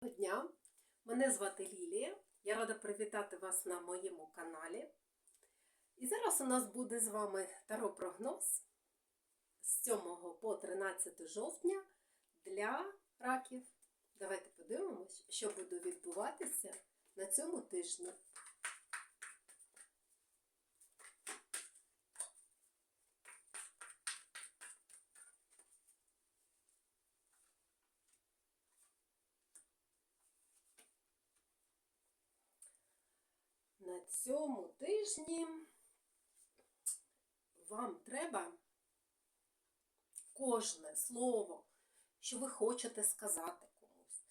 Доброго дня! Мене звати Лілія. Я рада привітати вас на моєму каналі. І зараз у нас буде з вами таро-прогноз з 7 по 13 жовтня для раків. Давайте подивимось, що буде відбуватися на цьому тижні. Цьому тижні вам треба кожне слово, що ви хочете сказати комусь.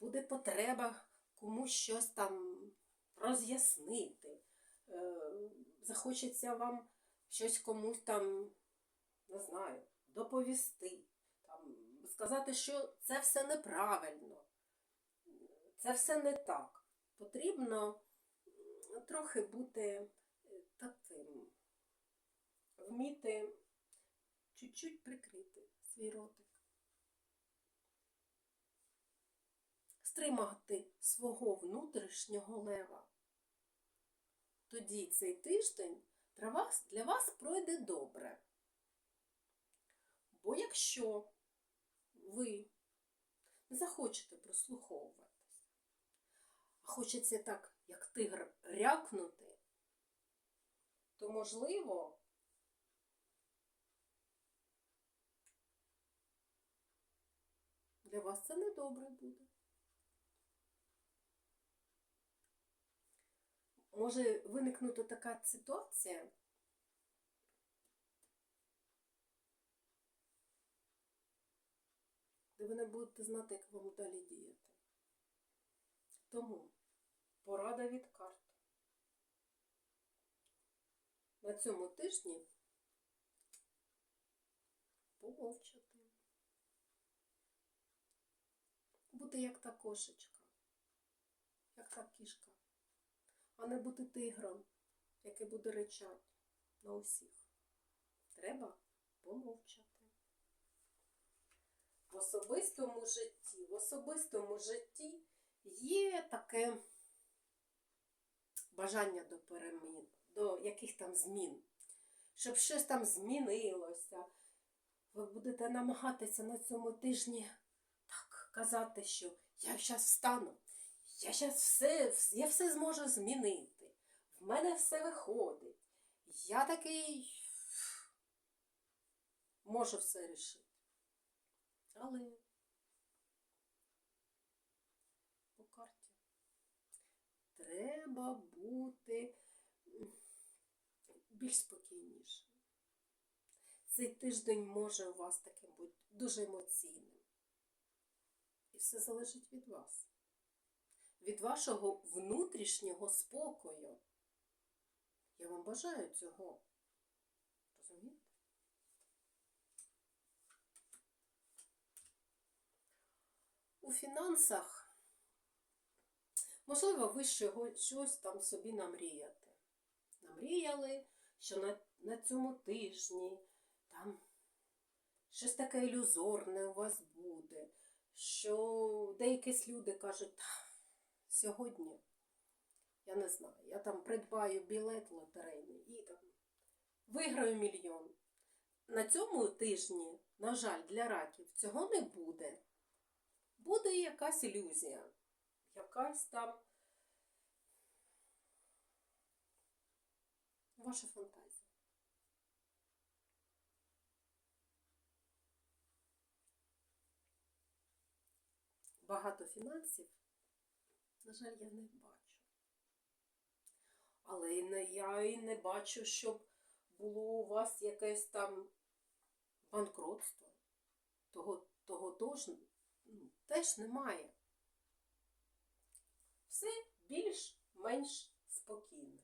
Буде потреба комусь щось там роз'яснити. Е, Захочеться вам щось комусь там, не знаю, доповісти, там, сказати, що це все неправильно, це все не так. Потрібно трохи бути е, таким, вміти чуть-чуть прикрити свій ротик. Стримати свого внутрішнього лева. Тоді цей тиждень для вас, пройде добре. Бо якщо ви не захочете прослуховуватись, а хочеться так як тигр рякнути, то можливо для вас це недобре буде. Може виникнути така ситуація, де ви не будете знати, як вам далі діяти. Тому Порада від карт. На цьому тижні помовчати. Бути як та кошечка, як та кішка, а не бути тигром, який буде речати на усіх. Треба помовчати. В особистому житті, в особистому житті є таке бажання до перемін, до яких там змін, щоб щось там змінилося. Ви будете намагатися на цьому тижні так казати, що я зараз встану, я зараз все, я все зможу змінити. В мене все виходить. Я такий можу все рішити. Але по карті треба бути більш спокійнішим. Цей тиждень може у вас таким бути дуже емоційним. І все залежить від вас, від вашого внутрішнього спокою. Я вам бажаю цього. Розумієте? У фінансах Можливо, ви щось там собі намріяти. Намріяли, що на, на цьому тижні там щось таке ілюзорне у вас буде, що деякі люди кажуть, сьогодні, я не знаю, я там придбаю білет лотерейний і там виграю мільйон. На цьому тижні, на жаль, для раків цього не буде. Буде якась ілюзія якась там ваша фантазія. Багато фінансів, на жаль, я не бачу. Але я і не бачу, щоб було у вас якесь там банкротство. Того, того тож, ну, теж немає все більш-менш спокійна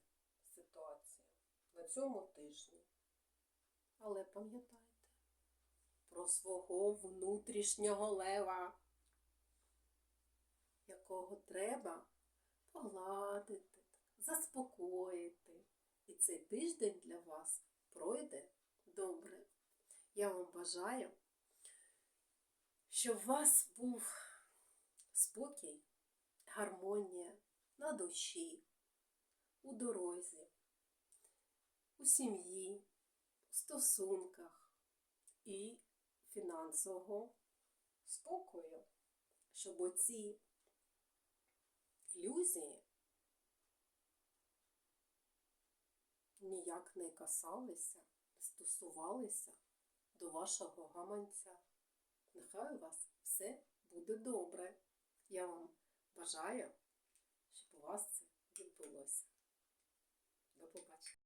ситуація на цьому тижні. Але пам'ятайте про свого внутрішнього лева, якого треба погладити, заспокоїти. І цей тиждень для вас пройде добре. Я вам бажаю, щоб у вас був спокій. Гармонія на душі, у дорозі, у сім'ї, у стосунках і фінансового спокою, щоб оці ілюзії ніяк не касалися, стосувалися до вашого гаманця. Нехай у вас все буде добре. Я вам бажаю, щоб у вас це відбулося. До побачення.